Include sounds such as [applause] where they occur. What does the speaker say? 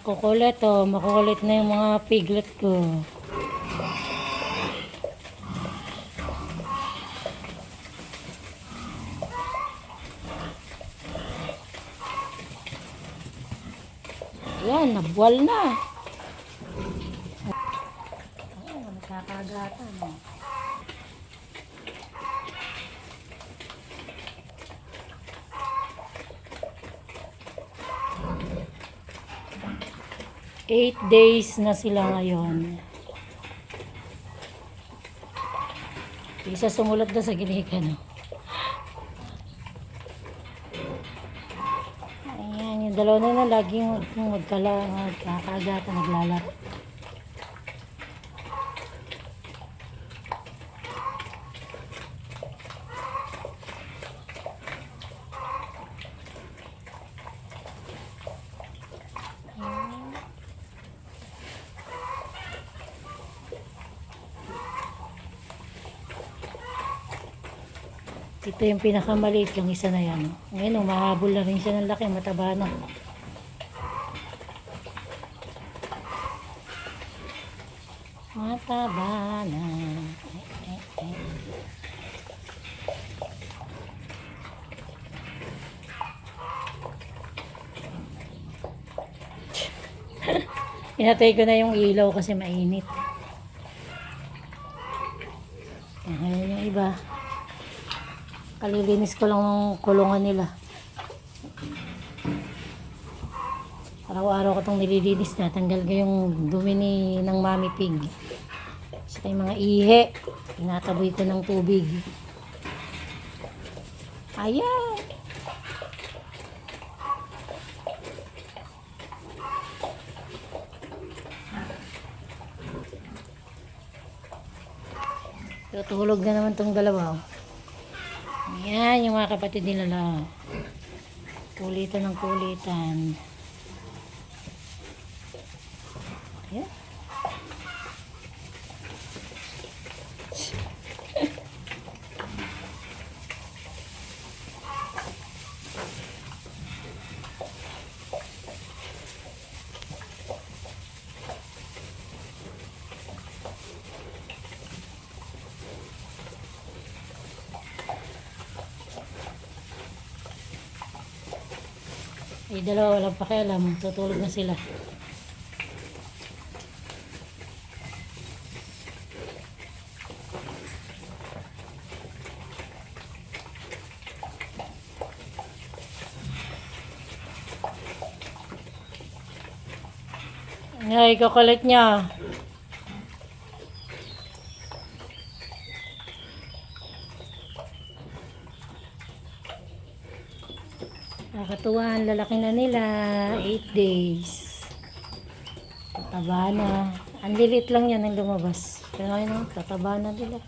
Kukulit oh. Makukulit na yung mga piglet ko. Yan, nabuwal na. Oh, nakakagatan. Oh. Eight days na sila ngayon. Isa sumulat na sa gilikan. Oh. Ayan, yung dalawa na na laging magkala, magkakagatan, naglalaro. Ito yung pinakamaliit, yung isa na yan. oh. Ngayon, umahabol na rin siya ng laki, mataba na. Mataba na. [laughs] Eh, eh. Pinatay ko na yung ilaw kasi mainit. Ayan yung iba. Kalilinis ko lang ng kulungan nila. Araw-araw ko itong nililinis na. Tanggal ko yung dumi ni, ng mami pig. Saka yung mga ihe. Tinataboy ko ng tubig. Ayan! Tutulog na naman tong dalawa. oh. Ayan, yung mga kapatid nila lang. Kulitan ng kulitan. Ayan. Ay, dalawa walang pakialam. Tutulog na sila. Ay, kakulit niya. Nakatuwa, ang lalaki na nila. 8 days. Tataba na. Ang lilit lang yan ang lumabas. Pero ngayon, tataba na nila.